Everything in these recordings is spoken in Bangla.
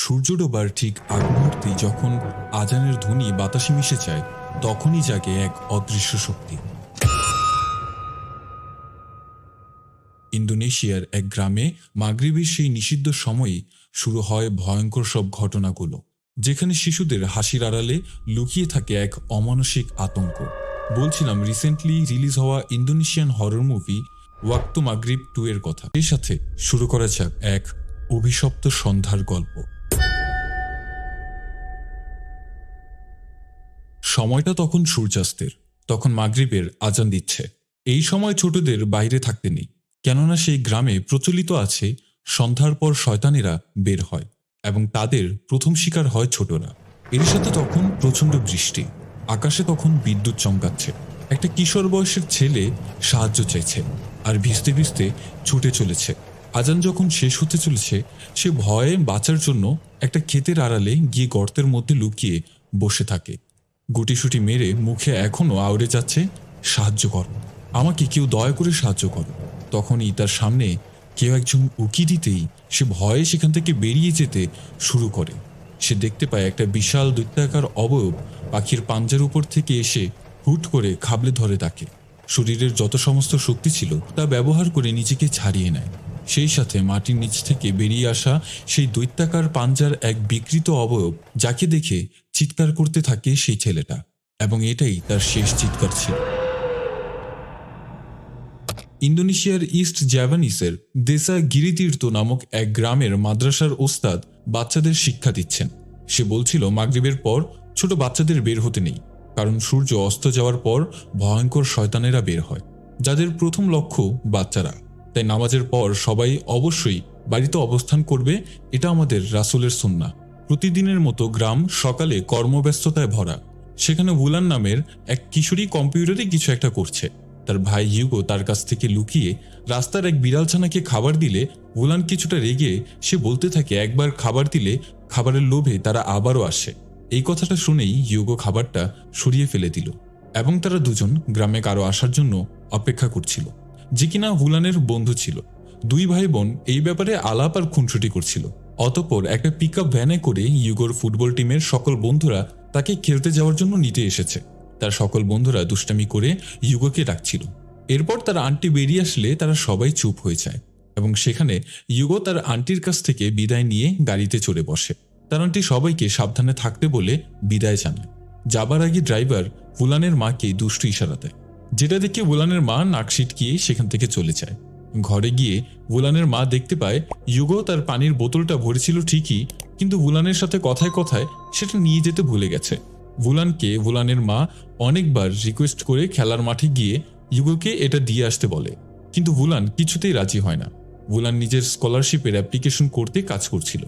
সূর্য ডোবার ঠিক আগ মুহূর্তেই যখন আজানের ধ্বনি বাতাসে মিশে যায়, তখনই জাগে এক অদৃশ্য শক্তি। ইন্দোনেশিয়ার এক গ্রামে মাগরিবের সেই নিষিদ্ধ সময়ে শুরু হয় ভয়ঙ্কর সব ঘটনাগুলো, যেখানে শিশুদের হাসির আড়ালে লুকিয়ে থাকে এক অমানসিক আতঙ্ক। বলছিলাম রিসেন্টলি রিলিজ হওয়া Indonesian horror movie Waktu Maghrib two এর কথা। এর সাথে শুরু করা যাক এক অভিশপ্ত সন্ধ্যার গল্প। সময়টা তখন সূর্যাস্তের, তখন মাগরিবের আজান দিচ্ছে। এই সময় ছোটদের বাইরে থাকতে নেই, কেননা সেই গ্রামে প্রচলিত আছে সন্ধ্যার পর শয়তানেরা বের হয় এবং তাদের প্রথম শিকার হয় ছোটরা। এর সাথে তখন প্রচণ্ড বৃষ্টি, আকাশে তখন বিদ্যুৎ চমকাচ্ছে। একটা কিশোর বয়সের ছেলে সাহায্য চাইছে আর ভিজতে ভিজতে ছুটে চলেছে। আজান যখন শেষ হতে চলেছে, সে ভয়ে বাঁচার জন্য একটা ক্ষেতের আড়ালে গিয়ে গর্তের মধ্যে লুকিয়ে বসে থাকে। গুটিসুটি মেরে মুখে এখনও আউড়ে যাচ্ছে, সাহায্য করো। আমাকে কেউ দয়া করে সাহায্য করো। তখনই তার সামনে কেউ একজন উকি দিতেই সে ভয়ে সেখান থেকে বেরিয়ে যেতে শুরু করে। সে দেখতে পায় একটা বিশাল দৈত্যাকার অবয়ব পাখির পাঞ্জার উপর থেকে এসে হুট করে খাবলে ধরে তাকে। শরীরের যত সমস্ত শক্তি ছিল তা ব্যবহার করে নিজেকে ছাড়িয়ে নেয়। সেই সাথে মাটির নিচ থেকে বেরিয়ে আসা সেই দৈত্যাকার পাঞ্জার এক বিকৃত অবয়ব, যাকে দেখে চিৎকার করতে থাকে সেই ছেলেটা, এবং এটাই তার শেষ চিৎকার ছিল। ইন্দোনেশিয়ার ইস্ট জ্যাভানিসের দেসা গিরিতীর্থ নামক এক গ্রামের মাদ্রাসার ওস্তাদ বাচ্চাদের শিক্ষা দিচ্ছেন। সে বলছিল, মাগরিবের পর ছোট বাচ্চাদের বের হতে নেই, কারণ সূর্য অস্ত যাওয়ার পর ভয়ঙ্কর শয়তানেরা বের হয়, যাদের প্রথম লক্ষ্য বাচ্চারা। তাই নামাজের পর সবাই অবশ্যই বাড়িতে অবস্থান করবে, এটা আমাদের রাসুলের সুন্না প্রতিদিনের মতো গ্রাম সকালে কর্মব্যস্ততায় ভরা। সেখানে বুলান নামের এক কিশোরী কম্পিউটারে কিছু একটা করছে। তার ভাই ইউগো তার কাছ থেকে লুকিয়ে রাস্তার এক বিড়ালছানাকে খাবার দিলে বুলান কিছুটা রেগে সে বলতে থাকে, একবার খাবার দিলে খাবারের লোভে তারা আবারও আসে। এই কথাটা শুনেই ইউগো খাবারটা সরিয়ে ফেলে দিল এবং তারা দুজন গ্রামে কারও আসার জন্য অপেক্ষা করছিল, যে কিনা হুলানের বন্ধু ছিল। দুই ভাই বোন এই ব্যাপারে আলাপ আর খুনসুটি করছিল। অতপর একটা পিক ভ্যানে করে ইউগোর ফুটবল টিমের সকল বন্ধুরা তাকে খেলতে যাওয়ার জন্য নিতে এসেছে। তার সকল বন্ধুরা দুষ্টামি করে ইউগোকে ডাকছিল। এরপর তার আন্টি বেরিয়ে আসলে তারা সবাই চুপ হয়ে যায় এবং সেখানে ইউগো তার আন্টির কাছ থেকে বিদায় নিয়ে গাড়িতে চড়ে বসে। তার আন্টি সবাইকে সাবধানে থাকতে বলে বিদায় জানায়। যাবার আগে ড্রাইভার ফুলানের মাকে দুষ্টু ইশারা দেয়, যেটা দেখে বুলানের মা নাক সিটকিয়ে সেখান থেকে চলে যায়। ঘরে গিয়ে বুলানের মা দেখতে পায় ইউগো তার পানির বোতলটা ভরেছিল ঠিকই, কিন্তু বুলানের সাথে কথায় কথায় সেটা নিয়ে যেতে ভুলে গেছে। বুলানকে বুলানের মা অনেকবার রিকোয়েস্ট করে খেলার মাঠে গিয়ে ইউগোকে এটা দিয়ে আসতে বলে, কিন্তু বুলান কিছুতেই রাজি হয় না। বুলান নিজের স্কলারশিপের অ্যাপ্লিকেশন করতে কাজ করছিল।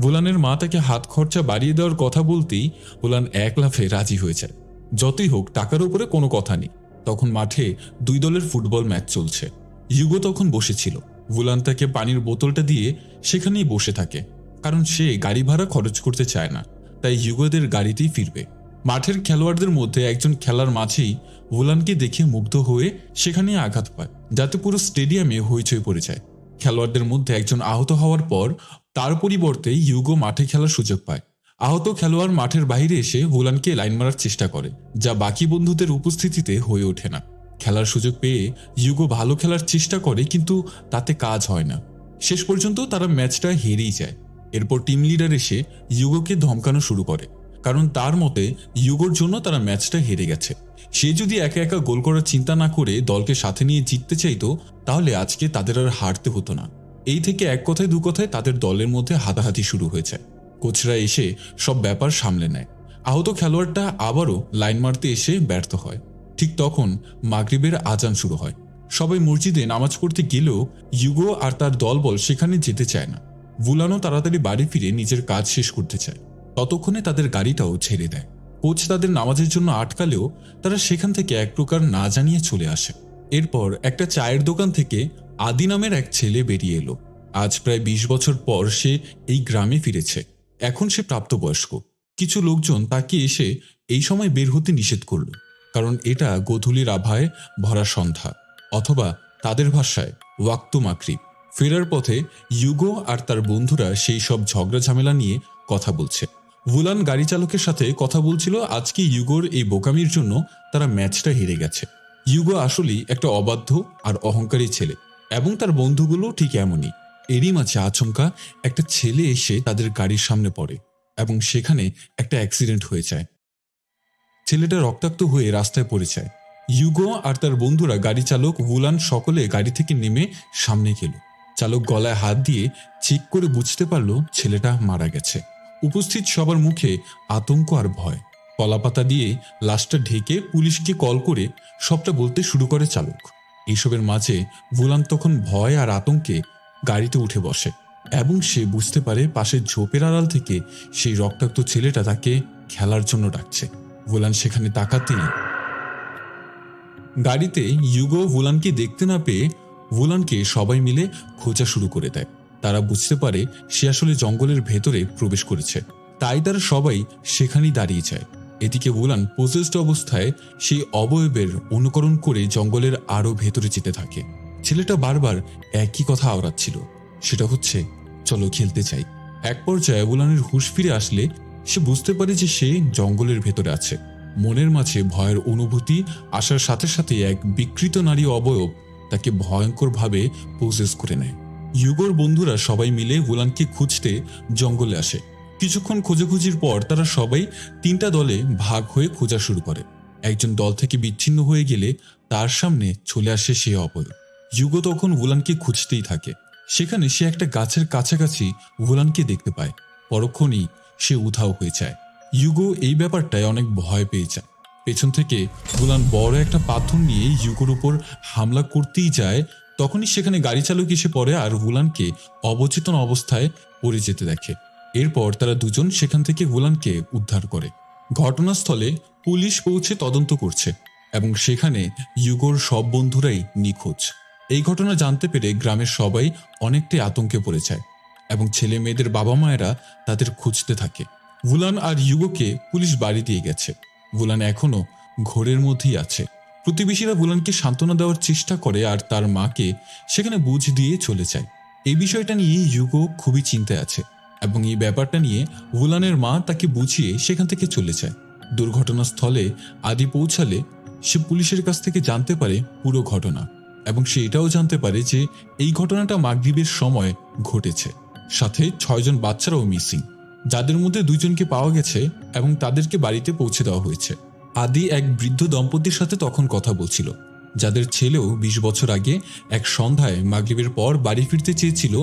বুলানের মা তাকে হাত খরচা বাড়িয়ে দেওয়ার কথা বলতেই বুলান এক লাফে রাজি হয়ে যায়। যতই হোক, টাকার উপরে কোনো কথা নেই। তখন মাঠে দুই দলের ফুটবল ম্যাচ চলছে। ইউগো তখন বসেছিল। বুলান তাকে পানির বোতলটা দিয়ে সেখানেই বসে থাকে, কারণ সে গাড়ি ভাড়া খরচ করতে চায় না, তাই ইউগোদের গাড়িতেই ফিরবে। মাঠের খেলোয়াড়দের মধ্যে একজন খেলার মাঝেই ভুলানকে দেখে মুগ্ধ হয়ে সেখানে আঘাত পায়, যাতে পুরো স্টেডিয়ামে হইচই পড়ে যায়। খেলোয়াড়দের মধ্যে একজন আহত হওয়ার পর তার পরিবর্তে ইউগো মাঠে খেলার সুযোগ পায়। আহত খেলোয়াড় মাঠের বাইরে এসে ভুলানকে লাইন মারার চেষ্টা করে, যা বাকি বন্ধুদের উপস্থিতিতে হয়ে ওঠে না। খেলার সুযোগ পেয়ে ইউগো ভালো খেলার চেষ্টা করে, কিন্তু তাতে কাজ হয় না। শেষ পর্যন্ত তারা ম্যাচটা হেরেই যায়। এরপর টিম লিডার এসে ইউগোকে ধমকানো শুরু করে। কারণ তার মতে ইউগোর জন্য তারা ম্যাচটা হেরে গেছে। সে যদি একা একা গোল করার চিন্তা না করে দলকে সাথে নিয়ে জিততে চাইতো, তাহলে আজকে তাদের আর হারতে হতো না। এই থেকে এক কথায় দু কথায় তাদের দলের মধ্যে হাতাহাতি শুরু হয়ে যায় কোচরা এসে সব ব্যাপার সামলে নেয়। আহত খেলোয়াড়টা আবারও লাইন মারতে এসে ব্যর্থ হয়। ঠিক তখন মাগরিবের আজান শুরু হয়। সবাই মসজিদে নামাজ পড়তে গেলেও ইউগো আর তার দলবল সেখানে যেতে চায় না। ভুলানো তাড়াতাড়ি বাড়ি ফিরে নিজের কাজ শেষ করতে চায়। ততক্ষণে তাদের গাড়িটাও ছেড়ে দেয়। কোচ তাদের নামাজের জন্য আটকালেও তারা সেখান থেকে এক প্রকার না জানিয়ে চলে আসে। এরপর একটা চায়ের দোকান থেকে আদি নামের এক ছেলে বেরিয়ে এলো। আজ প্রায় বিশ বছর পর সে এই গ্রামে ফিরেছে। এখন সে প্রাপ্তবয়স্ক। কিছু লোকজন তাকে এসে এই সময় বের হতে নিষেধ করল। কারণ এটা গোধূলির আভায় ভরা সন্ধ্যা, অথবা তাদের ভাষায় ওয়াক্তু মাকরিব ফেরার পথে ইউগো আর তার বন্ধুরা সেই সব ঝগড়া ঝামেলা নিয়ে কথা বলছে। ভুলান গাড়ি চালকের সাথে কথা বলছিল আজকে ইউগোর এই বোকামির জন্য তারা ম্যাচটা হেরে গেছে। ইউগো আসলেই একটা অবাধ্য আর অহংকারী ছেলে, এবং তার বন্ধুগুলো ঠিক এমনই। এরই মাঝে আচমকা একটা ছেলে এসে তাদের গাড়ির সামনে পড়ে, এবং সেখানে একটা অ্যাক্সিডেন্ট হয়ে যায়। ছেলেটা রক্তাক্ত হয়ে রাস্তায় পড়ে যায় ইউগো আর তার বন্ধুরা গাড়ি চালক ভুলান সকলে গাড়ি থেকে নেমে সামনে গেল। চালক গলায় হাত দিয়ে চেক করে বুঝতে পারল ছেলেটা মারা গেছে। উপস্থিত সবার মুখে আতঙ্ক আর ভয়। কলাপাতা দিয়ে লাশটা ঢেকে পুলিশকে কল করে সবটা বলতে শুরু করে চালক। এইসবের মাঝে ভুলান তখন ভয় আর আতঙ্কে গাড়িতে উঠে বসে এবং সে বুঝতে পারে পাশের ঝোপের আড়াল থেকে সেই রক্তাক্ত ছেলেটা তাকে খেলার জন্য ডাকছে। ভুলান সেখানে তাকাতেই গাড়িতে ইউগো ভুলানকে দেখতে না পেয়ে ভুলানকে সবাই মিলে খোঁজা শুরু করে দেয়। তারা বুঝতে পারে সে আসলে জঙ্গলের ভেতরে প্রবেশ করেছে। তাই তারা সবাই সেখানেই দাঁড়িয়ে যায়। এদিকে ভুলান পোজেস্ট অবস্থায় সেই অবয়বের অনুকরণ করে জঙ্গলের আরও ভেতরে যেতে থাকে। ছেলেটা বারবার একই কথা আওড়াচ্ছিল। সেটা হচ্ছে, চলো খেলতে চাই এক পর্যায়ে ভুলানের হুঁশ ফিরে আসলে সে বুঝতে পারে যে সে জঙ্গলের ভেতরে আছে। মনের মাঝে ভয়ের অনুভূতি আসার সাথে সাথে এক বিকৃত নারী অবয়ব তাকে ভয়ঙ্করভাবে প্রসেস করে নেয়। ইউগোর বন্ধুরা সবাই মিলে ভুলানকে খুঁজতে জঙ্গলে আসে। কিছুক্ষণ খোঁজাখুঁজির পর তারা সবাই তিনটা দলে ভাগ হয়ে খোঁজা শুরু করে। একজন দল থেকে বিচ্ছিন্ন হয়ে গেলে তার সামনে চলে আসে সে অবয়ব ইউগো তখন ভুলানকে খুঁজতেই থাকে। সেখানে সে একটা গাছের কাছাকাছি ভুলানকে দেখতে পায়। পরক্ষণেই সে উধাও হয়ে যায়। ইউগো এই ব্যাপারটায় অনেক ভয় পেয়ে যায়। পেছন থেকে ভুলান বড় একটা পাথর নিয়ে ইউগোর উপর হামলা করতেই যায়, তখনই সেখানে গাড়ি চালক এসে পড়ে আর ভুলানকে অবচেতন অবস্থায় পড়ে যেতে দেখে। এরপর তারা দুজন সেখান থেকে ভুলানকে উদ্ধার করে। ঘটনাস্থলে পুলিশ পৌঁছে তদন্ত করছে এবং সেখানে ইউগোর সব বন্ধুরাই নিখোঁজ। এই ঘটনা জানতে পেরে গ্রামের সবাই অনেকটাই আতঙ্কে পড়ে যায়। এবং ছেলে মেয়েদের বাবা মায়েরা তাদের খুঁজতে থাকে। ভুলান আর ইউগোকে পুলিশ বাড়ি দিয়ে গেছে। ভুলান এখনও ঘোরের মধ্যেই আছে। প্রতিবেশীরা ভুলানকে সান্ত্বনা দেওয়ার চেষ্টা করে আর তার মাকে সেখানে বুঝ দিয়ে চলে যায়। এই বিষয়টা নিয়ে ইউগো খুবই চিন্তায় আছে এবং এই ব্যাপারটা নিয়ে ভুলানের মা তাকে বুঝিয়ে সেখান থেকে চলে যায়। দুর্ঘটনাস্থলে আদি পৌঁছালে সে পুলিশের কাছ থেকে জানতে পারে পুরো ঘটনা এবং সে এটাও জানতে পারে যে এই ঘটনাটা মাগরিবের সময় ঘটেছে। সাথে ছয়জন বাচ্চারাও মিসিং, যাদের মধ্যে দুইজনকে পাওয়া গেছে এবং তাদেরকে বাড়িতে পৌঁছে দেওয়া হয়েছে। আদি এক বৃদ্ধ দম্পতির সাথে তখন কথা বলছিল, যাদের ছেলেও বিশ বছর আগে এক সন্ধ্যায় মাগরিবের পর বাড়ি ফিরতে চেয়েছিল,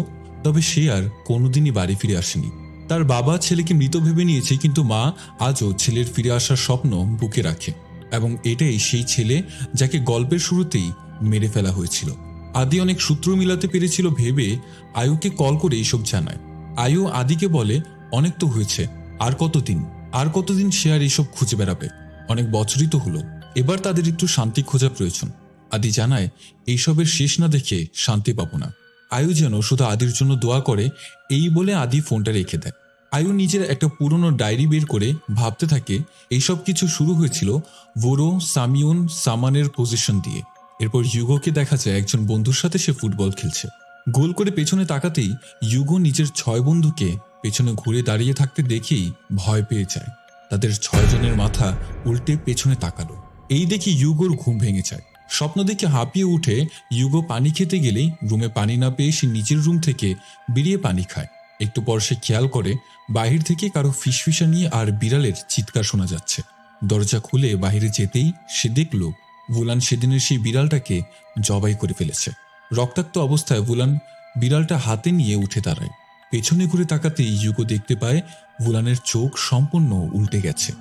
তবে সে আর কোনোদিনই বাড়ি ফিরে আসেনি। তার বাবা ছেলেকে মৃত ভেবে নিয়েছে, কিন্তু মা আজও ছেলের ফিরে আসার স্বপ্ন বুকে রাখে এবং এটাই সেই ছেলে যাকে গল্পের শুরুতেই মেরে ফেলা হয়েছিল। আদি অনেক সূত্র মিলাতে পেরেছিল ভেবে আয়ুকে কল করে এইসব জানায়। আয়ু আদিকে বলে, অনেক তো হয়েছে, আর কতদিন? আর কতদিন সে আর এইসব খুঁজে বেড়াবে? অনেক বছরই তো হলো। এবার তাদের একটু শান্তি খোঁজা প্রয়োজন। আদি জানায়, এইসবের শেষ না দেখে শান্তি পাবো না। আয়ু যেন শুধু আদির জন্য দোয়া করে, এই বলে আদি ফোনটা রেখে দেয়। আয়ু নিজের একটা পুরনো ডায়েরি বের করে ভাবতে থাকে, এইসব কিছু শুরু হয়েছিল ভোরো সামিউন, সামানের পজিশন দিয়ে। এরপর ইউগোকে দেখা যায় একজন বন্ধুর সাথে সে ফুটবল খেলছে। গোল করে পেছনে তাকাতেই ইউগো নিজের ছয় বন্ধুকে পেছনে ঘুরে দাঁড়িয়ে থাকতে দেখেই ভয় পেয়ে যায়। তাদের ছয়জনের মাথা উল্টে পেছনে তাকালো। এই দেখে ইউগোর ঘুম ভেঙে যায়। স্বপ্ন দেখে হাঁপিয়ে উঠে ইউগো পানি খেতে গেলেই রুমে পানি না পেয়ে সে নিজের রুম থেকে বেরিয়ে পানি খায়। একটু পর সে খেয়াল করে বাহির থেকে কারও ফিসফিসা নিয়ে আর বিড়ালের চিৎকার শোনা যাচ্ছে। দরজা খুলে বাইরে যেতেই সে দেখল ভুলান সেদিনের সেই বিড়ালটাকে জবাই করে ফেলেছে। রক্তাক্ত অবস্থায় ভুলান বিড়ালটা হাতে নিয়ে উঠে দাঁড়ায়। পেছনে ঘুরে তাকাতেই ইউগো দেখতে পায় ভুলানের চোখ সম্পূর্ণ উল্টে গেছে।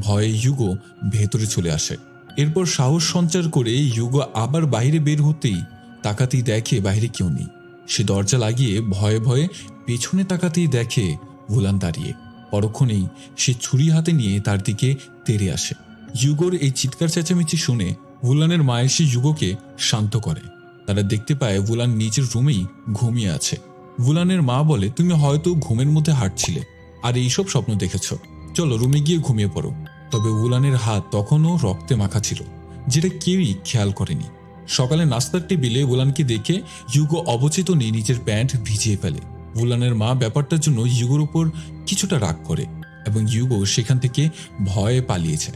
ভয়ে ইউগো ভেতরে চলে আসে। এরপর সাহস সঞ্চার করে ইউগো আবার বাইরে বের হতেই তাকাতেই দেখে বাইরে কেউ নেই। সে দরজা লাগিয়ে ভয়ে ভয়ে পেছনে তাকাতেই দেখে ভুলান দাঁড়িয়ে। পরক্ষণেই সে ছুরি হাতে নিয়ে তার দিকে তেড়ে আসে। ইউগোর এই চিৎকার চেঁচামেচি শুনে ভুলানের মা এসে ইউগোকে শান্ত করে। তারা দেখতে পায় ভুলান নিজের রুমেই ঘুমিয়ে আছে। ভুলানের মা বলে, তুমি হয়তো ঘুমের মধ্যে হাঁটছিলে আর এইসব স্বপ্ন দেখেছ। চলো রুমে গিয়ে ঘুমিয়ে পড়ো। তবে উলানের হাত তখনও রক্তে মাখা ছিল, যেটা কেউই খেয়াল করেনি। সকালে নাস্তার টেবিলে উলানকে দেখে ইউগো অবচেতনে নিজের প্যান্ট ভিজিয়ে ফেলে। ভুলানের মা ব্যাপারটার জন্য ইউগোর উপর কিছুটা রাগ করে এবং ইউগো সেখান থেকে ভয়ে পালিয়েছে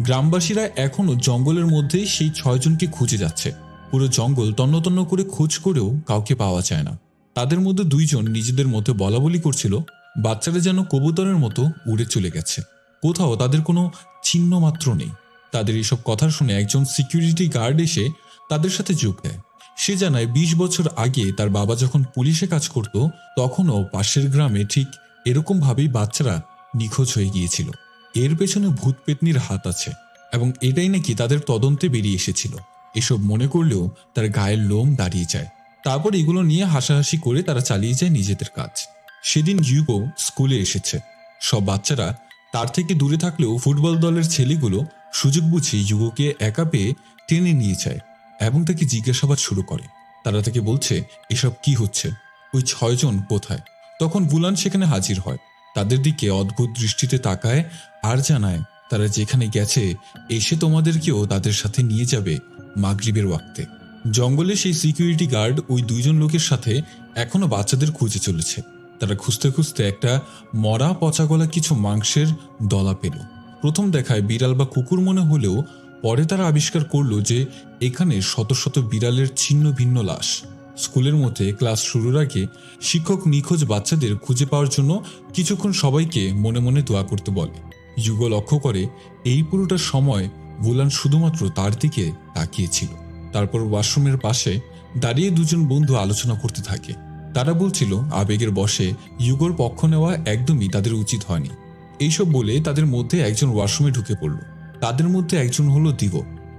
গ্রামবাসীরা এখনও জঙ্গলের মধ্যে সেই ছয়জনকে খুঁজে যাচ্ছে। পুরো জঙ্গল তন্নতন্ন করে খোঁজ করেও কাউকে পাওয়া যায় না। তাদের মধ্যে দুইজন নিজেদের মধ্যে বলা বলি করছিল, বাচ্চারা যেন কবুতরের মতো উড়ে চলে গেছে। কোথাও তাদের কোনো চিহ্ন মাত্র নেই। তাদের এসব কথা শুনে একজন সিকিউরিটি গার্ড এসে তাদের সাথে যোগ দেয়। সে জানায়, বিশ বছর আগে তার বাবা যখন পুলিশে কাজ করত, তখনও পাশের গ্রামে ঠিক এরকমভাবেই বাচ্চারা নিখোঁজ হয়ে গিয়েছিল। এর পেছনে ভূত পেতনির হাত আছে এবং এটাই নাকি তাদের তদন্তে বেরিয়ে এসেছিল। এসব মনে করলেও তার গায়ের লোম দাঁড়িয়ে যায়। তারপর এগুলো নিয়ে হাসাহাসি করে তারা চালিয়ে যায় নিজেদের কাজ। সেদিন ইউগো স্কুলে এসেছে। সব বাচ্চারা তার থেকে দূরে থাকলেও ফুটবল দলের ছেলেগুলো সুযোগ বুঝে ইউগোকে একা পেয়ে টেনে নিয়ে যায় এবং তাকে জিজ্ঞাসাবাদ শুরু করে। তারা তাকে বলছে, এসব কি হচ্ছে? ওই ছয়জন কোথায়? তখন বুলান সেখানে হাজির হয়। তাদের দিকে অদ্ভুত দৃষ্টিতে তাকায় আর জানায়, তারা যেখানে গেছে, এসে তোমাদেরকেও তাদের সাথে নিয়ে যাবে মাগরিবের ওয়াক্তে। জঙ্গলে সেই সিকিউরিটি গার্ড ওই দুইজন লোকের সাথে এখনও বাচ্চাদের খুঁজে চলেছে। তারা খুঁজতে খুঁজতে একটা মরা পচাগলা কিছু মাংসের দলা পেল। প্রথম দেখায় বিড়াল বা কুকুর মনে হলেও পরে তারা আবিষ্কার করল যে এখানে শত শত বিড়ালের ছিন্ন ভিন্ন লাশ। স্কুলের মধ্যে ক্লাস শুরুর আগে শিক্ষক নিখোঁজ বাচ্চাদের খুঁজে পাওয়ার জন্য কিছুক্ষণ সবাইকে মনে মনে দোয়া করতে বলে। যুগ লক্ষ্য করে এই পুরোটা সময় বুলান শুধুমাত্র তার দিকে তাকিয়েছিল। তারপর ওয়াশরুমের পাশে দাঁড়িয়ে দুজন বন্ধু আলোচনা করতে থাকে। তারা বলছিল, আবেগের বসে ইউগোর পক্ষ নেওয়া একদমই তাদের উচিত হয়নি। এইসব বলে তাদের মধ্যে একজন ওয়াশরুমে ঢুকে পড়ল। তাদের মধ্যে একজন হলো দিগ,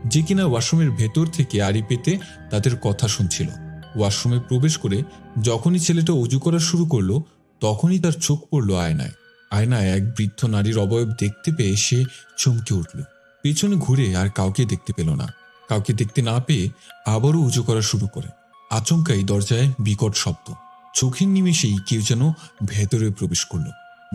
যে কিনা ওয়াশরুমের ভেতর থেকে আড়ি পেতে তাদের কথা শুনছিল। ওয়াশরুমে প্রবেশ করে যখনই ছেলেটা অজু করা শুরু করল, তখনই তার চোখ পড়ল আয়নায়। আয়নায় এক বৃদ্ধ নারীর অবয়ব দেখতে পেয়ে সে চমকে উঠল। পেছনে ঘুরে আর কাউকে দেখতে পেল না। কাউকে দেখতে না পেয়ে আবারও উজু করা শুরু করে। আচমকাই দরজায় বিকট শব্দ। চোখের নিমেষেই কেউ যেন ভেতরে প্রবেশ করল।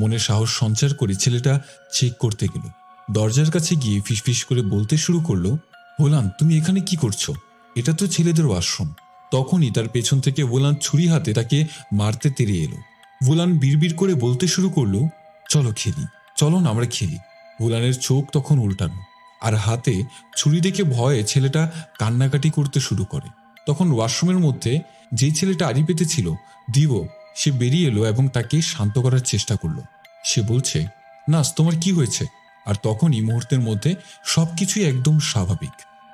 মনে সাহস সঞ্চার করে ছেলেটা চেক করতে গেল। দরজার কাছে গিয়ে ফিসফিস করে বলতে শুরু করল, ভোলান, তুমি এখানে কি করছ? এটা তো ছেলেদের ওয়াশরুম। তখনই তার পেছন থেকে ভোলান ছুরি হাতে তাকে মারতে তেড়ে এলো। ভোলান বিড়বিড় করে বলতে শুরু করল, চলো খেলি, চলো না আমরা খেলি। ভোলানের চোখ তখন উল্টানো আর হাতে ছুরি দেখে ভয়ে ছেলেটা কান্নাকাটি করতে শুরু করে। তখন ওয়াশরুমের মধ্যে যে ছেলেটা আড়ি পেতেছিল, দিব, সে বেরিয়ে এলো এবং তাকে শান্ত করার চেষ্টা করল। সে বলছে, নাস, তোমার কি হয়েছে? আর তখনই মুহূর্তের মধ্যে সবকিছুই একদম স্বাভাবিক।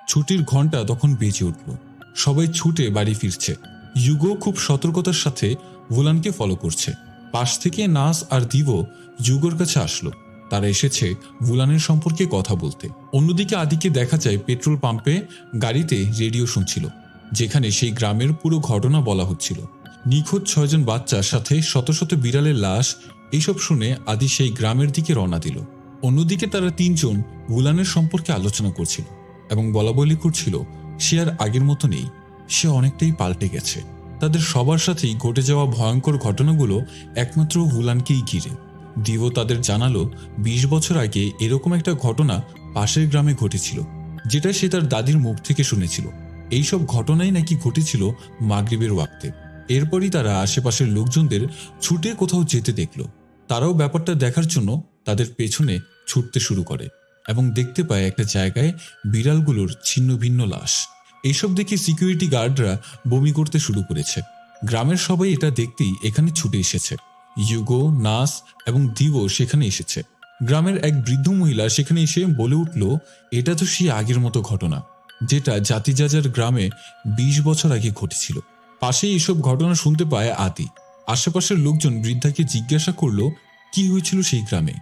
ছুটির ঘণ্টা তখন বেজে উঠল। সবাই ছুটে বাড়ি ফিরছে। ইউগো খুব সতর্কতার সাথে ভুলানকে ফলো করছে। পাশ থেকে নাস আর দিব যুগোর কাছে আসলো। তারা এসেছে ভুলানের সম্পর্কে কথা বলতে। অন্যদিকে আদিকে দেখা যায় পেট্রোল পাম্পে গাড়িতে রেডিও শুনছিল, যেখানে সেই গ্রামের পুরো ঘটনা বলা হচ্ছিল। নিখোঁজ ছয়জন বাচ্চার সাথে শত শত বিড়ালের লাশ এইসব শুনে আদি সেই গ্রামের দিকে রওনা দিল। অন্যদিকে তারা তিনজন ভুলানের সম্পর্কে আলোচনা করছিল এবং বলা বলি করছিল সে আর আগের মতো নেই সে অনেকটাই পাল্টে গেছে। তাদের সবার সাথেই ঘটে যাওয়া ভয়ঙ্কর ঘটনাগুলো একমাত্র হুলানকেই ঘিরে। দিও তাদের জানালো, বিশ বছর আগে এরকম একটা ঘটনা পাশের গ্রামে ঘটেছিল, যেটা সে তার দাদির মুখ থেকে শুনেছিল। এইসব ঘটনাই নাকি ঘটেছিল মাগরিবের ওয়াক্তে। এরপরই তারা আশেপাশের লোকজনদের ছুটে কোথাও যেতে দেখল। তারাও ব্যাপারটা দেখার জন্য তাদের পেছনে ছুটতে শুরু করে। এবং দেখতে পায় একটা জায়গায় বিড়ালগুলোর ছিন্ন ভিন্ন লাশ। এইসব দেখে সিকিউরিটি গার্ডরা বমি করতে শুরু করেছে। গ্রামের সবাই এটা দেখতেই এখানে ছুটে এসেছে। ইউগো নাস এবং দিও সেখানে এসেছে। গ্রামের এক বৃদ্ধ মহিলা সেখানে এসে বলে উঠল, এটা তো সেই আগের মতো ঘটনা, যেটা জাতিজাজার গ্রামে ২০ বছর আগে ঘটেছিল। পাশেই এসব ঘটনা শুনতে পায় আদি। আশেপাশের লোকজন বৃদ্ধাকে জিজ্ঞাসা করল, কি হয়েছিল সেই গ্রামে?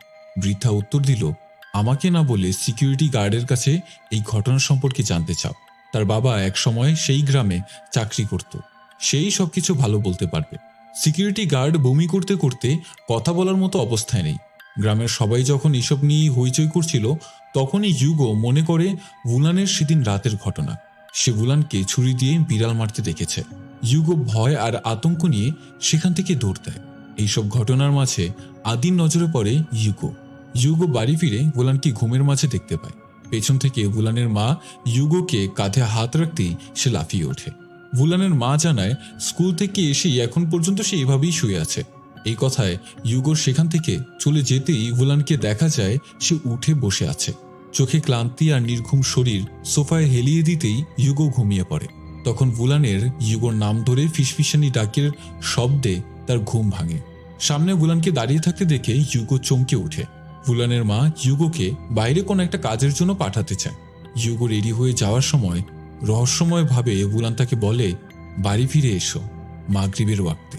বৃদ্ধা উত্তর দিল আমাকে না বলে সিকিউরিটি গার্ডের কাছে এই ঘটনা সম্পর্কে জানতে চাও। তার বাবা এক সময় সেই গ্রামে চাকরি করত। সেই সবকিছু ভালো বলতে পারবে। সিকিউরিটি গার্ড বমি করতে করতে কথা বলার মতো অবস্থায় নেই। গ্রামের সবাই যখন এসব নিয়ে হইচই করছিল, তখনই ইউগো মনে করে ভুলানের সেদিন রাতের ঘটনা। সে ভুলানকে ছুরি দিয়ে বিড়াল মারতে দেখেছে। ইউগো ভয় আর আতঙ্ক নিয়ে সেখান থেকে দৌড় দেয়। এইসব ঘটনার মাঝে আদির নজরে পড়ে ইউগো ইউগো বাড়ি ফিরে গুলানকে ঘুমের মাঝে দেখতে পায়। পেছন থেকে ভুলানের মা ইউগোকে কাঁধে হাত রাখতেই সে লাফিয়ে ওঠে। ভুলানের মা জানায়, স্কুল থেকে এসেই এখন পর্যন্ত সে এভাবেই শুয়ে আছে। এই কথায় ইউগোর সেখান থেকে চলে যেতেই ভুলানকে দেখা যায় সে উঠে বসে আছে। চোখে ক্লান্তি আর নির্ঘুম শরীর সোফায় হেলিয়ে দিতেই ইউগো ঘুমিয়ে পড়ে। তখন ভুলানের ইউগোর নাম ধরে ফিসফিসানি ডাকের শব্দে তার ঘুম ভাঙে। সামনে ভুলানকে দাঁড়িয়ে থাকতে দেখে ইউগো চমকে ওঠে। ভুলানের মা ইউগোকে বাইরে কোনো একটা কাজের জন্য পাঠাতে চায়। ইউগো রেডি হয়ে যাওয়ার সময় রহস্যময়ভাবে ভুলান তাকে বলে, বাড়ি ফিরে এসো মাগরিবের ওয়াক্তে।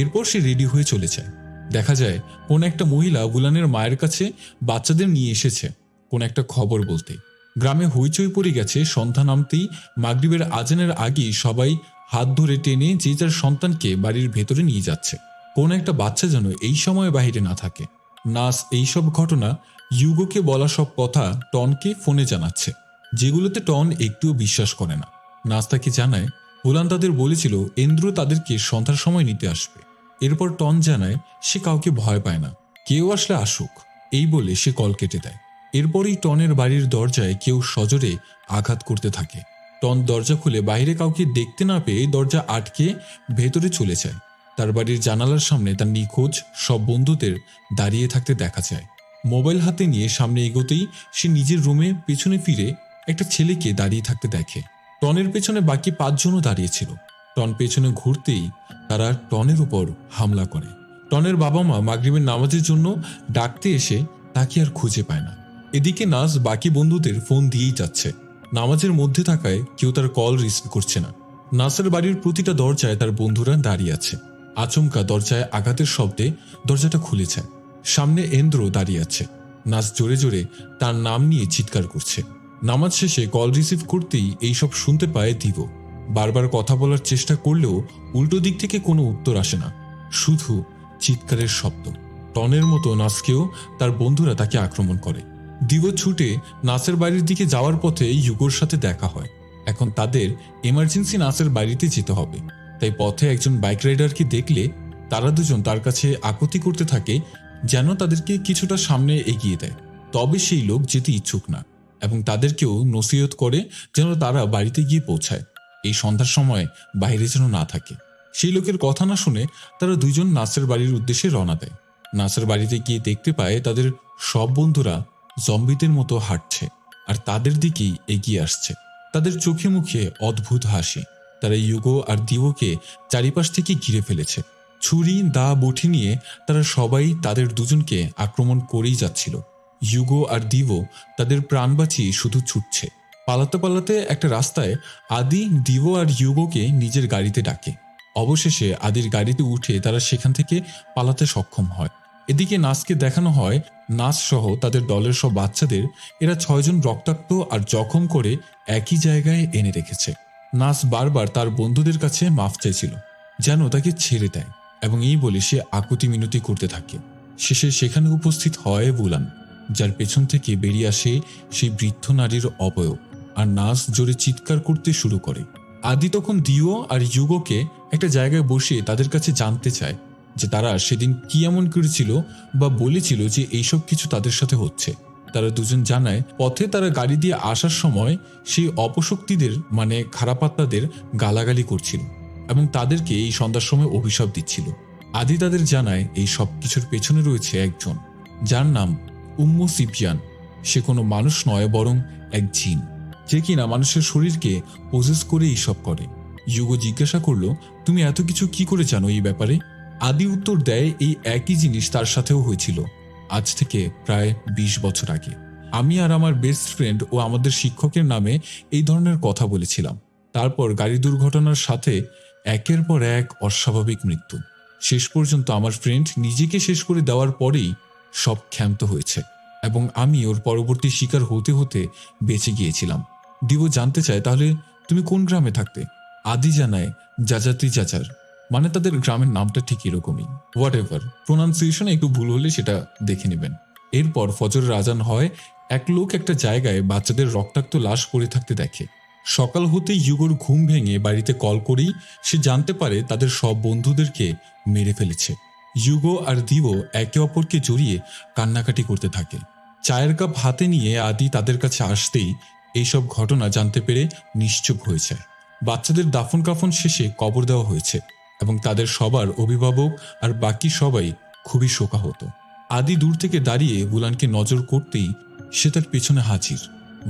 এরপর সে রেডি হয়ে চলে যায়। দেখা যায়, কোন একটা মহিলা বুলানের মায়ের কাছে বাচ্চাদের নিয়ে এসেছে, কোন একটা খবর বলতে। গ্রামে হইচই পড়ে গেছে সন্ধ্যা নামতেই মাগরিবের আজানের আগেই সবাই হাত ধরে টেনে যে যার সন্তানকে বাড়ির ভেতরে নিয়ে যাচ্ছে। কোন একটা বাচ্চা যেন এই সময় বাইরে না থাকে। নাস এইসব ঘটনা ইউগোকে বলা সব কথা টনকে ফোনে জানাচ্ছে, যেগুলোতে টন একটুও বিশ্বাস করে না। নাস তাকে জানায়, হুলান তাদের বলেছিল ইন্দ্র তাদেরকে সন্ধ্যার সময় নিতে আসবে। এরপর টন জানায়, সে কাউকে ভয় পায় না। কেউ আসলে আসুক। এই বলে সে কল কেটে দেয়। এরপরই টনের বাড়ির দরজায় কেউ সজোরে আঘাত করতে থাকে। টন দরজা খুলে বাইরে কাউকে দেখতে না পেয়ে দরজা আটকে ভেতরে চলে যায়। তার বাড়ির জানালার সামনে তার নিখোঁজ সব বন্ধুদের দাঁড়িয়ে থাকতে দেখা যায়। মোবাইল হাতে নিয়ে সামনে এগোতেই সে নিজের রুমে পেছনে ফিরে একটা ছেলেকে দাঁড়িয়ে থাকতে দেখে। টনের পেছনে বাকি পাঁচজনও দাঁড়িয়েছিল। টন পেছনে ঘুরতেই তারা টনের উপর হামলা করে। টনের বাবা মা মাগরিবের নামাজের জন্য ডাকতে এসে তাকে আর খুঁজে পায় না। এদিকে নাজ বাকি বন্ধুদের ফোন দিয়েই যাচ্ছে। নামাজের মধ্যে থাকায় কেউ তার কল রিসিভ করছে না। নাসের বাড়ির প্রতিটা দরজায় তার বন্ধুরা দাঁড়িয়ে আছে। আচমকা দরজায় আঘাতের শব্দে দরজাটা খুলে যায় সামনে এন্দ্র দাঁড়িয়ে আছে। নাচ জোরে জোরে তার নাম নিয়ে চিৎকার করছে। নামাজ শেষে কল রিসিভ করতেই এইসব শুনতে পায় দিব বারবার কথা বলার চেষ্টা করলেও উল্টো দিক থেকে কোনো উত্তর আসে না। শুধু চিৎকারের শব্দ। টনের মতো নাসকেও তার বন্ধুরা তাকে আক্রমণ করে। দিব ছুটে নাসের বাড়ির দিকে যাওয়ার পথে ইউগোর সাথে দেখা হয়। এখন তাদের এমার্জেন্সি নাসের বাড়িতে যেতে হবে। তাই পথে একজন বাইক রাইডারকে দেখলে তারা দুজন তার কাছে আকতি করতে থাকে যেন তাদেরকে কিছুটা সামনে এগিয়ে দেয়। তবে সেই লোক যেতে ইচ্ছুক না এবং তাদেরকেও নসিহত করে যেন তারা বাড়িতে গিয়ে পৌঁছায়। এই সন্ধ্যার সময় বাইরে যেন না থাকে। সেই লোকের কথা না শুনে তারা দুইজন নাসের বাড়ির উদ্দেশ্যে রওনা দেয়। নাসের বাড়িতে গিয়ে দেখতে পায় তাদের সব বন্ধুরা জম্বিদের মতো হাঁটছে আর তাদের দিকেই এগিয়ে আসছে। তাদের চোখে মুখে অদ্ভুত হাসি। তারা ইউগো আর দিওকে চারিপাশ থেকে ঘিরে ফেলেছে। ছুরি, দা, বটি নিয়ে তারা সবাই তাদের দুজনকে আক্রমণ করেই যাচ্ছিল। ইউগো আর দিভো তাদের প্রাণ বাঁচিয়ে শুধু ছুটছে। পালাতে পালাতে একটা রাস্তায় আদি দিভো আর ইউগোকে নিজের গাড়িতে ডাকে। অবশেষে আদির গাড়িতে উঠে তারা সেখান থেকে পালাতে সক্ষম হয়। এদিকে নাসকে দেখানো হয় নাস সহ তাদের দলের সব বাচ্চাদের। এরা ছয়জন রক্তাক্ত আর জখম করে একই জায়গায় এনে রেখেছে। নাস বারবার তার বন্ধুদের কাছে মাফ চাইছিল যেন তাকে ছেড়ে দেয় এবং এই বলে সে আকুতি মিনতি করতে থাকে। শেষে সেখানে উপস্থিত হয় বুলান, যার পেছন থেকে বেরিয়ে আসে সেই বৃদ্ধ নারীর অবয়ব আর নাস জোরে চিৎকার করতে শুরু করে। আদি তখন দিও আর যুগকে একটা জায়গায় বসে তাদের কাছে জানতে চায় যে তারা সেদিন কি এমন করেছিল বা বলেছিল যে এইসব কিছু তাদের সাথে হচ্ছে। তারা দুজন জানায়, পথে তারা গাড়ি দিয়ে আসার সময় সেই অপশক্তিদের মানে খারাপাত্মাদের গালাগালি করছিল এবং তাদেরকে এই সন্ধ্যার সময় অভিশাপ দিচ্ছিল। আদি তাদের জানায়, এই সব কিছুর পেছনে রয়েছে একজন, যার নাম উম্মু সিপিয়ান। সে কোনো মানুষ নয়, বরং এক জিন। যে কিনা মানুষের শরীরকে পোজেস করে এইসব করে। যুগো জিজ্ঞাসা করল, তুমি এত কিছু কি করে জানো এই ব্যাপারে? আদি উত্তর দেয়, এই একই জিনিস তার সাথেও হয়েছিল। আজ থেকে প্রায় ২০ বছর আগে। আমি আর আমার বেস্ট ফ্রেন্ড ও আমাদের শিক্ষকের নামে এই ধরনের কথা বলেছিলাম। তারপর গাড়ি দুর্ঘটনার সাথে একের পর এক অস্বাভাবিক মৃত্যু। শেষ পর্যন্ত আমার ফ্রেন্ড নিজেকে শেষ করে দেওয়ার পরেই সব ক্ষান্ত হয়েছে এবং আমি ওর পরবর্তী শিকার হতে হতে বেঁচে গিয়েছিলাম। দিও জানতে চায় তাহলে তুমি কোন গ্রামে থাকতে? আদি জানায় যাজাতি চাচার। মানে তাদের গ্রামের নামটা ঠিক এরকমই। হোয়াট এভার প্রোনাউন্সিয়েশনে একটু ভুল হলে সেটা দেখে নেবেন। এরপর ফজর রাজান হয়, এক লোক একটা জায়গায় বাচ্চাদের রক্তাক্ত লাশ পড়ে থাকতে দেখে। সকাল হতেই ইউগোর ঘুম ভেঙে বাড়িতে কল করেই সে জানতে পারে তাদের সব বন্ধুদেরকে মেরে ফেলেছে। ইউগো আর দিবো একে অপরকে জড়িয়ে কান্নাকাটি করতে থাকে। চায়ের কাপ হাতে নিয়ে আদি তাদের কাছে আসতেই এইসব ঘটনা জানতে পেরে নিশ্চুপ হয়েছে। বাচ্চাদের দাফন কাফন শেষে কবর দেওয়া হয়েছে। এবং তাদের সবার অভিভাবক আর বাকি সবাই খুবই শোকাহত। আদি দূর থেকে দাঁড়িয়ে বুলানকে নজর করতেই সে তার পেছনে হাজির।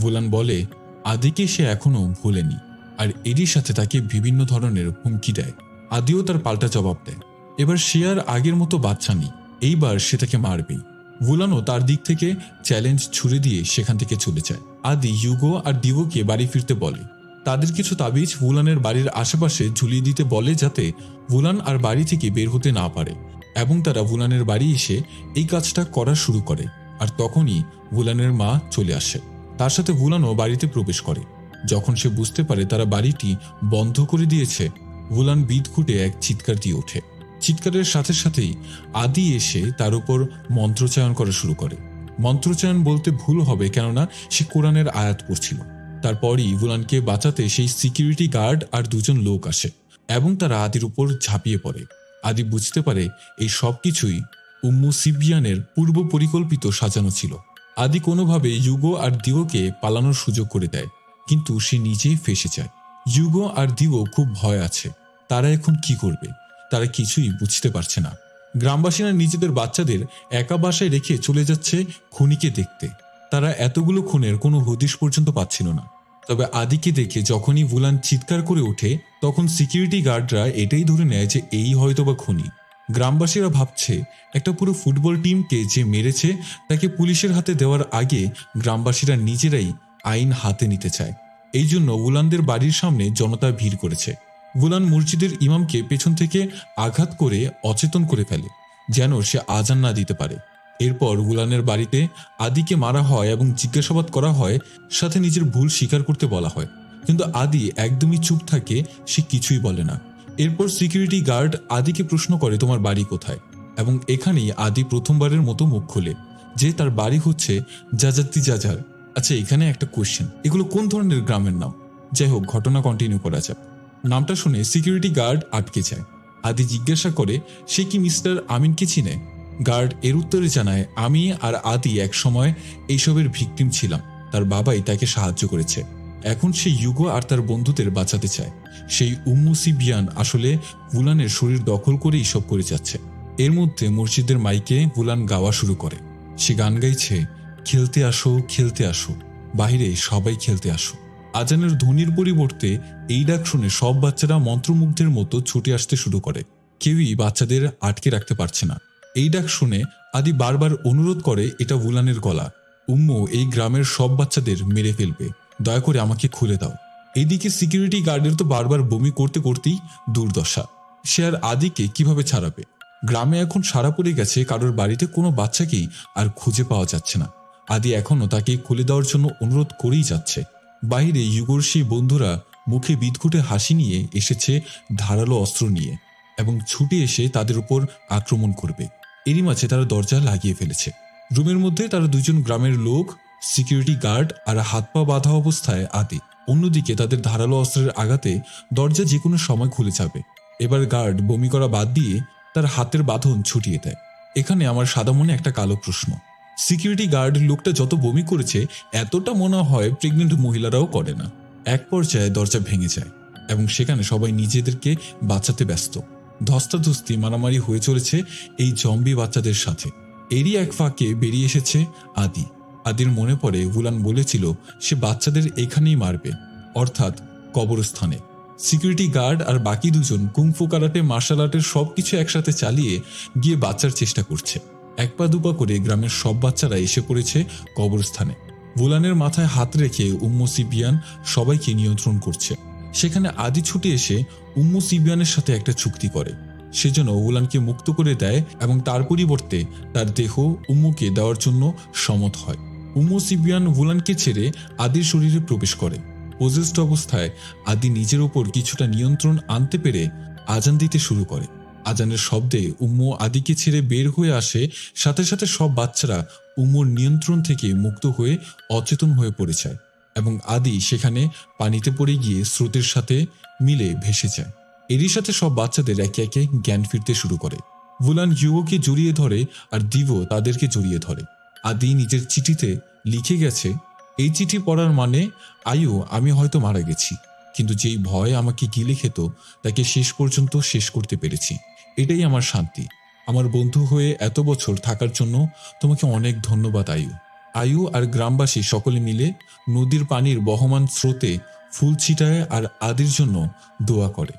বুলান বলে, আদিকে সে এখনও ভুলেনি আর এরই সাথে তাকে বিভিন্ন ধরনের হুমকি দেয়। আদিও তার পাল্টা জবাব দেয়। এবার সে আর আগের মতো বাচ্চা নেই। এইবার সে তাকে মারবেই। ভুলানো তার দিক থেকে চ্যালেঞ্জ ছুড়ে দিয়ে সেখান থেকে চলে যায়। আদি, ইউগো আর দিগোকে বাড়ি ফিরতে বলে তাদের কিছু তাবিজ ভুলানের বাড়ির আশেপাশে ঝুলিয়ে দিতে বলে যাতে ভুলান আর বাড়ি থেকে বের হতে না পারে। এবং তারা ভুলানের বাড়ি এসে এই কাজটা করা শুরু করে আর তখনই ভুলানের মা চলে আসে। তার সাথে ভুলানও বাড়িতে প্রবেশ করে। যখন সে বুঝতে পারে তারা বাড়িটি বন্ধ করে দিয়েছে, ভুলান বিদ খুঁটে এক চিৎকার দিয়ে ওঠে। চিৎকারের সাথে সাথেই আদি এসে তার উপর মন্ত্রচায়ন করা শুরু করে। মন্ত্রচায়ন বলতে ভুল হবে কেননা সে কোরআনের আয়াত পড়ছিল। তারপরই ভুলানকে বাঁচাতে সেই সিকিউরিটি গার্ড আর দুজন লোক আসে এবং তারা আদির উপর ঝাঁপিয়ে পড়ে। আদি বুঝতে পারে এই সব কিছুই উম্মু সিবিয়ানের পূর্ব পরিকল্পিত সাজানো ছিল। আদি কোনোভাবে ইউগো আর দিওকে পালানোর সুযোগ করে দেয়, কিন্তু সে নিজেই ফেসে যায়। ইউগো আর দিও খুব ভয় আছে, তারা এখন কি করবে? তারা কিছুই বুঝতে পারছে না। গ্রামবাসীরা নিজেদের বাচ্চাদের একা বাসায় রেখে চলে যাচ্ছে খুনিকে দেখতে। তারা এতগুলো খুনের কোনো হদিশ পর্যন্ত পাচ্ছিল না। তবে আদিকে দেখে যখনই ভুলান চিৎকার করে ওঠে, তখন সিকিউরিটি গার্ডরা এটাই ধরে নেয় যে এই হয়তোবা খুনি। গ্রামবাসীরা ভাবছে, একটা পুরো ফুটবল টিমকে যে মেরেছে, তাকে পুলিশের হাতে দেওয়ার আগে গ্রামবাসীরা নিজেরাই আইন হাতে নিতে চায়। এই জন্য উলানদের বাড়ির সামনে জনতা ভিড় করেছে। বুলান মসজিদের ইমামকে পেছন থেকে আঘাত করে অচেতন করে ফেলে, যেন সে আজান না দিতে পারে। এরপর গুলানের বাড়িতে আদিকে মারা হয় এবং জিজ্ঞাসাবাদ করা হয়, সাথে নিজের ভুল স্বীকার করতে বলা হয়। কিন্তু আদি একদমই চুপ থাকে, সে কিছুই বলে না। এরপর সিকিউরিটি গার্ড আদিকে প্রশ্ন করে, তোমার বাড়ি কোথায়? এবং এখানেই আদি প্রথমবারের মতো মুখ খোলে, যে তার বাড়ি হচ্ছে যাজাতি যাজার আচ্ছা এখানে একটা কোয়েশ্চেন এগুলো কোন ধরনের গ্রামের নাম? যাই হোক, ঘটনা কন্টিনিউ করা যাক। নামটা শুনে সিকিউরিটি গার্ড আটকে যায়। আদি জিজ্ঞাসা করে, সে কি মিস্টার আমিনকে চিনে? গার্ড এর উত্তরে জানায়, আমি আর আদি এক সময় এইসবের ভিকটিম ছিলাম। তার বাবাই তাকে সাহায্য করেছে। এখন সে ইউগো আর তার বন্ধুদের বাঁচাতে চায়। সেই উম্মুসি বিয়ান আসলে বুলানের শরীর দখল করে সব করে যাচ্ছে। এর মধ্যে মসজিদের মাইকে বুলান গাওয়া শুরু করে। সে গান গাইছে, খেলতে আসো খেলতে আসো। বাইরে সবাই খেলতে আসো। আজানের ধ্বনির পরিবর্তে এই ডাক শুনে সব বাচ্চারা মন্ত্রমুগ্ধের মতো ছুটে আসতে শুরু করে। কেউই বাচ্চাদের আটকে রাখতে পারছে না। এই ডাক শুনে আদি বারবার অনুরোধ করে এটা বুলানের গলা। উম্মু, এই গ্রামের সব বাচ্চাদের মেরে ফেলবে। দয়া করে আমাকে খুলে দাও। এইদিকে সিকিউরিটি গার্ডের তো বারবার বমি করতে করতেই দুর্দশা। সে আর আদিকে কীভাবে ছাড়াবে? গ্রামে এখন সারা পড়ে গেছে, কারোর বাড়িতে কোনো বাচ্চাকেই আর খুঁজে পাওয়া যাচ্ছে না। আদি এখনও তাকে খুলে দেওয়ার জন্য অনুরোধ করেই যাচ্ছে। বাইরে ইউগর্ষী বন্ধুরা মুখে বিদঘুটে হাসি নিয়ে এসেছে ধারালো অস্ত্র নিয়ে এবং ছুটে এসে তাদের উপর আক্রমণ করবে। এরই মাঝে তারা দরজা লাগিয়ে ফেলেছে। রুমের মধ্যে তারা দুজন গ্রামের লোক সিকিউরিটি গার্ড আর হাত পা বাঁধা অবস্থায় আদি। অন্যদিকে তাদের ধারালো অস্ত্রের আঘাতে দরজা যে কোনো সময় খুলে যাবে। এবার গার্ড বমি করা বাদ দিয়ে তার হাতের বাঁধন ছুটিয়ে দেয়। এখানে আমার সাদা মনে একটা কালো প্রশ্ন। সিকিউরিটি গার্ড লোকটা যত বমি করেছে, এতটা মনে হয় প্রেগনেন্ট মহিলারাও করে না। এক পর্যায়ে দরজা ভেঙে যায় এবং সেখানে সবাই নিজেদেরকে বাঁচাতে ব্যস্ত। ধস্তাধস্তি মারামারি হয়ে চলেছে এই জম্বি বাচ্চাদের সাথে। এরই এক ফাঁকে বেরিয়ে এসেছে আদি। আদির মনে পড়ে বুলান বলেছিল, সে বাচ্চাদের এখানেই মারবে। অর্থাৎ কবরস্থানে। সিকিউরিটি গার্ড আর বাকি দুজন কুংফু কারাটে মার্শাল আর্টের সবকিছু একসাথে চালিয়ে গিয়ে বাচ্চার চেষ্টা করছে। এক পা দুপা করে গ্রামের সব বাচ্চারা এসে পড়েছে কবরস্থানে। বুলানের মাথায় হাত রেখে উম্মু সিবিয়ান সবাইকে নিয়ন্ত্রণ করছে। সেখানে আদি ছুটে এসে উম্মু সিবিয়ানের সাথে একটা চুক্তি করে। সেজন্য উলানকে মুক্ত করে দেয় এবং তার পরিবর্তে তার দেহ উম্মুকে দেওয়ার জন্য সমত হয়। উম্মু সিবিয়ান উলানকে ছেড়ে আদির শরীরে প্রবেশ করে। পজেস্ট অবস্থায় আদি নিজের ওপর কিছুটা নিয়ন্ত্রণ আনতে পেরে আজান দিতে শুরু করে। আজানের শব্দে উম্মু আদিকে ছেড়ে বের হয়ে আসে, সাথে সাথে সব বাচ্চারা উম্মুর নিয়ন্ত্রণ থেকে মুক্ত হয়ে অচেতন হয়ে পড়ে যায়। এবং আদি সেখানে পানিতে পড়ে গিয়ে স্রোতের সাথে মিলে ভেসে যায় এরই সাথে সব বাচ্চাদের একে একে জ্ঞান ফিরতে শুরু করে। ভুলান ইউকে জড়িয়ে ধরে আর দিবো তাদেরকে জড়িয়ে ধরে। আদি নিজের চিঠিতে লিখে গেছে, এই চিঠি পড়ার মানে আয়ু, আমি হয়তো মারা গেছি। কিন্তু যেই ভয় আমাকে গিলে খেত তাকে শেষ পর্যন্ত শেষ করতে পেরেছি। এটাই আমার শান্তি। আমার বন্ধু হয়ে এত বছর থাকার জন্য তোমাকে অনেক ধন্যবাদ, আয়ু। আয়ু আর গ্রামবাসী সকলে মিলে নদীর পানির বহমান স্রোতে ফুল ছিটায় আর আদির জন্য দোয়া করে।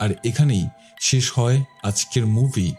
আর এখানেই শেষ হয় আজকের মুভি